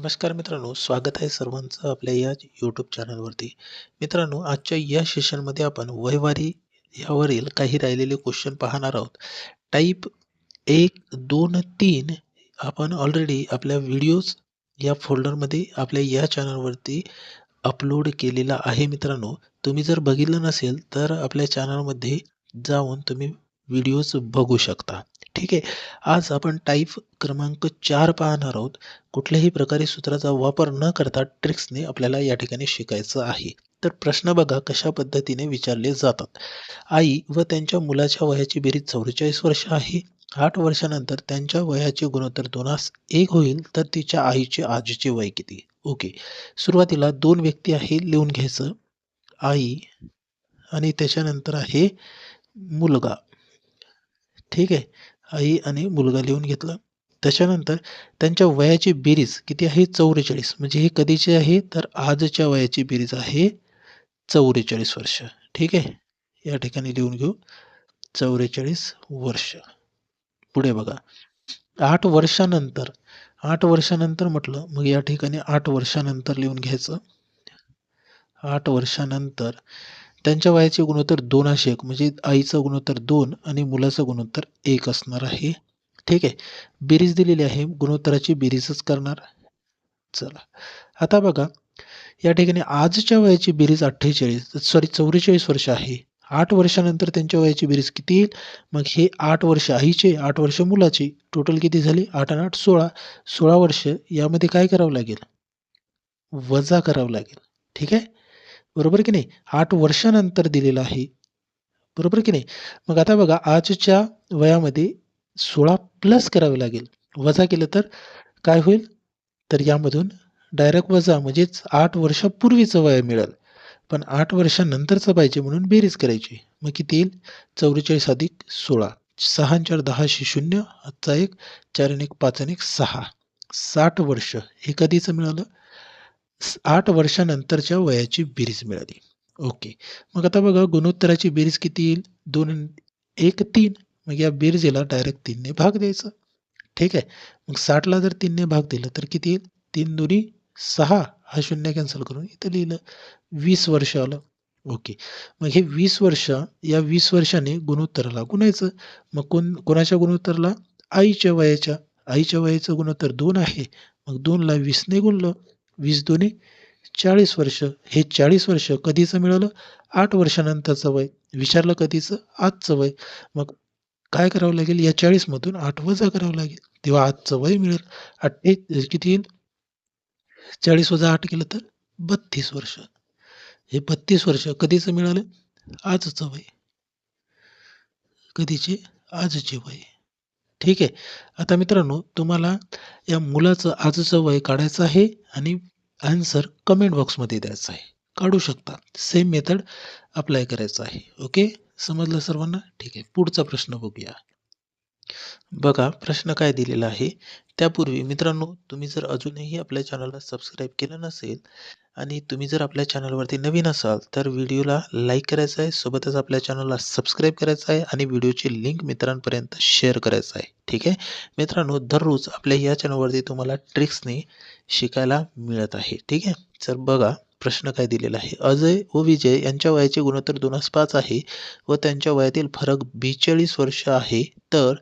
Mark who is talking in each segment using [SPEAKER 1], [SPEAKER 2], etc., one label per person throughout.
[SPEAKER 1] नमस्कार मित्रांनो, स्वागत आहे सर्वांचं आपल्या या यूट्यूब चॅनलवरती. मित्रांनो, आजच्या या सेशनमध्ये आपण वैवारी यावरील काही राहिलेले क्वेश्चन पाहणार आहोत. टाईप एक, दोन, तीन आपण ऑलरेडी आपल्या व्हिडिओज या फोल्डरमध्ये आपल्या या चॅनलवरती अपलोड केलेला आहे मित्रांनो. तुम्ही जर बघितलं नसेल तर आपल्या चॅनलमध्ये जाऊन तुम्ही व्हिडिओज बघू शकता. ठीक आहे. आज आपण टाईप क्रमांक चार पाहणार आहोत. कुठल्याही प्रकारे सूत्राचा वापर न करता ट्रिक्सने आपल्याला या ठिकाणी शिकायचं आहे. तर प्रश्न बघा कशा पद्धतीने विचारले जातात. आई व त्यांच्या मुलाच्या वयाची बेरीज चौवेचाळीस वर्ष आहे. आठ वर्षानंतर त्यांच्या वयाचे गुणोत्तर दोनास एक होईल तर तिच्या आईचे आजीचे वय किती? ओके. सुरुवातीला दोन व्यक्ती आहे लिहून घ्यायचं. आई आणि त्याच्यानंतर आहे मुलगा. ठीक आहे. आई आणि मुलगा लिहून घेतला. त्याच्यानंतर त्यांच्या वयाची बेरीज किती आहे? चौवेचाळीस म्हणजे हे कधीचे आहे? तर आजच्या वयाची बेरीज आहे चौवेचाळीस वर्ष. ठीक आहे. या ठिकाणी लिहून घेऊ चौवेचाळीस वर्ष. पुढे बघा. आठ वर्षानंतर आठ वर्षानंतर म्हटलं मग या ठिकाणी आठ वर्षानंतर लिहून घ्यायचं. आठ वर्षानंतर त्यांच्या वयाचे गुणोत्तर दोनाशे एक म्हणजे आईचं गुणोत्तर दोन आणि मुलाचं गुणोत्तर एक असणार आहे. ठीक आहे. बेरीज दिलेली आहे. गुणोत्तराची बेरीजच करणार. चला. आता बघा या ठिकाणी आजच्या वयाची बेरीज अठ्ठेचाळीस सॉरी चौवेचाळीस वर्ष आहे. आठ वर्षानंतर त्यांच्या वयाची बेरीज किती येईल? मग हे आठ वर्ष आईचे, आठ वर्ष मुलाचे. टोटल किती झाली आठ आणि आठ सोळा. सोळा वर्ष यामध्ये काय करावं लागेल? वजा करावं लागेल. ठीक आहे. बरोबर की नाही? आठ वर्षानंतर दिलेलं आहे. बरोबर की नाही? मग आता बघा आजच्या वयामध्ये सोळा प्लस करावे लागेल. वजा केलं तर काय होईल? तर यामधून डायरेक्ट वजा म्हणजेच आठ वर्षापूर्वीचं वय मिळेल. पण आठ वर्षानंतरचं पाहिजे म्हणून बेरीज करायची. मग किती येईल? चौवेचाळीस अधिक सोळा. सहा चार दहाशे शून्य. आजचा एक. चार आणि एक पाच आणि एक सहा. साठ वर्ष हे कधीचं मिळालं? आठ वर्षानंतरच्या वयाची बेरीज मिळाली. ओके. मग आता बघा गुणोत्तराची बेरीज किती येईल? दोन एक तीन. मग या बेरजेला डायरेक्ट तीनने भाग द्यायचा. ठीक आहे. मग साठला जर तीनने भाग दिला तर किती येईल? तीन दोन्ही सहा. हा शून्य कॅन्सल करून इथं लिहिलं. वीस वर्ष आलं. ओके. मग हे वीस वर्ष या वीस वर्षाने गुणोत्तराला गुणायचं. मग कोण कोणाच्या गुणोत्तराला? आईच्या वयाच्या. आईच्या वयाचं गुणोत्तर दोन आहे. मग दोनला वीसने गुणलं. वीस दोन्ही चाळीस वर्ष. हे चाळीस वर्ष कधीचं मिळालं? आठ वर्षानंतरचं वय. विचारलं कधीचं? आजचं वय. मग काय करावं लागेल? या चाळीसमधून आठ वजा करावं लागेल. तेव्हा आजचं वय मिळेल. अठ्ठे किती येईल? चाळीस वजा आठ केलं तर बत्तीस वर्ष. हे बत्तीस वर्ष कधीचं मिळालं? आजचं वय. कधीचे? आजचे वय. ठीक आहे. आता मित्रांनो तुम्हाला या मुलाचं आजचं वय काढायचं आहे आणि आन्सर कमेंट बॉक्समध्ये द्यायचं आहे. काढू शकता. सेम मेथड अप्लाय करायचं आहे. ओके. समजलं सर्वांना? ठीक आहे. पुढचा प्रश्न बघूया. बघा प्रश्न काय दिलेला आहे. त्यापूर्वी मित्रांनो तुम्ही जर अजूनही आपल्या चॅनलला सबस्क्राईब केलं नसेल आणि तुम्ही जर आपल्या चॅनलवरती नवीन असाल तर व्हिडिओला लाईक करायचं आहे. सोबतच आपल्या चॅनलला सबस्क्राईब करायचं आहे आणि व्हिडिओची लिंक मित्रांपर्यंत शेअर करायचं आहे. ठीक आहे. मित्रांनो दररोज आपल्या या चॅनलवरती तुम्हाला ट्रिक्सने शिकायला मिळत आहे. ठीक आहे. तर बघा प्रश्न काय दिलेला आहे. अजय व विजय यांच्या वयाचे गुणोत्तर दोनास पाच आहे व त्यांच्या वयातील फरक बेचाळीस वर्ष आहे तर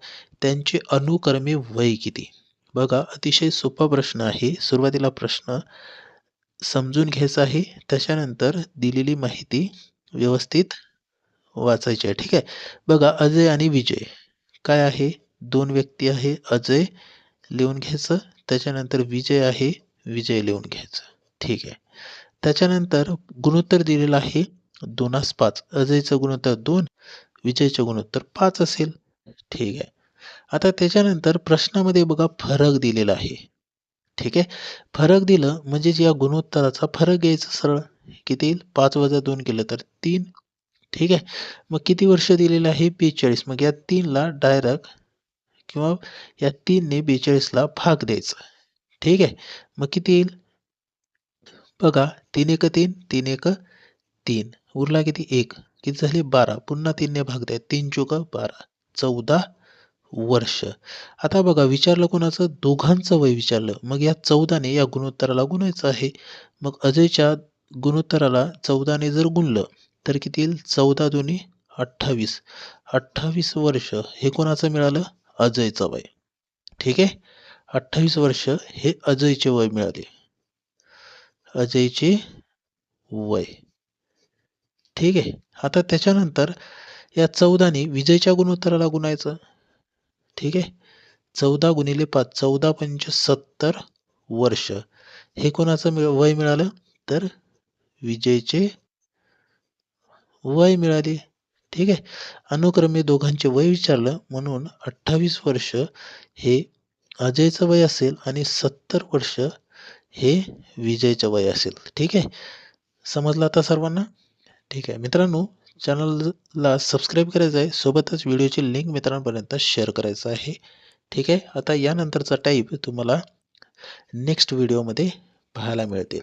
[SPEAKER 1] त्यांचे अनुक्रमे वय किती? बघा अतिशय सोपा प्रश्न आहे. सुरुवातीला प्रश्न समजून घ्यायचा आहे. त्याच्यानंतर दिलेली माहिती व्यवस्थित वाचायची आहे. ठीक आहे. बघा अजय आणि विजय काय आहे? दोन व्यक्ती आहे. अजय लिहून घ्यायचं. त्याच्यानंतर विजय आहे. विजय लिहून घ्यायचं. ठीक आहे. त्याच्यानंतर गुणोत्तर दिलेलं आहे दोनास पाच. अजयचं गुणोत्तर दोन, विजयचं गुणोत्तर पाच असेल. ठीक आहे. आता त्याच्यानंतर प्रश्नामध्ये बघा फरक दिलेला आहे. ठीक आहे. फरक दिलं म्हणजेच या गुणोत्तराचा फरक घ्यायचा सरळ. किती येईल? पाच वजा दोन केलं तर तीन. ठीक आहे. मग किती वर्ष दिलेलं आहे? बेचाळीस. मग या तीनला डायरेक्ट किंवा या तीनने बेचाळीसला भाग द्यायचा. ठीक आहे. मग किती येईल? बघा तीन एक तीन, तीन एक तीन. उरला किती? एक. किती झाले? बारा. पुन्हा तीनने भाग द्या. तीन चोक बारा. चौदा वर्ष. आता बघा विचारलं कोणाचं? दोघांचं वय विचारलं. मग या चौदाने या गुणोत्तराला गुणायचं आहे. मग अजयच्या गुणोत्तराला चौदाने जर गुणलं तर किती येईल? चौदा दोन्ही अठ्ठावीस. अठ्ठावीस वर्ष हे कोणाचं मिळालं? अजयचं वय. ठीक आहे? अठ्ठावीस वर्ष हे अजयचे वय मिळाले. अजयचे वय. ठीक आहे? आता त्याच्यानंतर या चौदाने विजयच्या गुणोत्तराला गुणायचं. ठीक आहे? चौदा गुणिले पाच चौदा पंच सत्तर वर्ष. हे कोणाचं मिळ वय मिळालं? तर विजयचे वय मिळाले. ठीक आहे? अनुक्रमे दोघांचे वय विचारलं म्हणून अठ्ठावीस वर्ष हे अजयचं वय असेल आणि सत्तर वर्ष हे विजयचं वय असेल. ठीक आहे? समजलं आता सर्वांना? ठीक आहे. मित्रांनो चॅनलला सबस्क्राईब करायचं आहे सोबतच व्हिडिओची लिंक मित्रांपर्यंत शेअर करायचं आहे. ठीक आहे आता यानंतरचा टाईप तुम्हाला नेक्स्ट व्हिडिओमध्ये पाहायला मिळतील.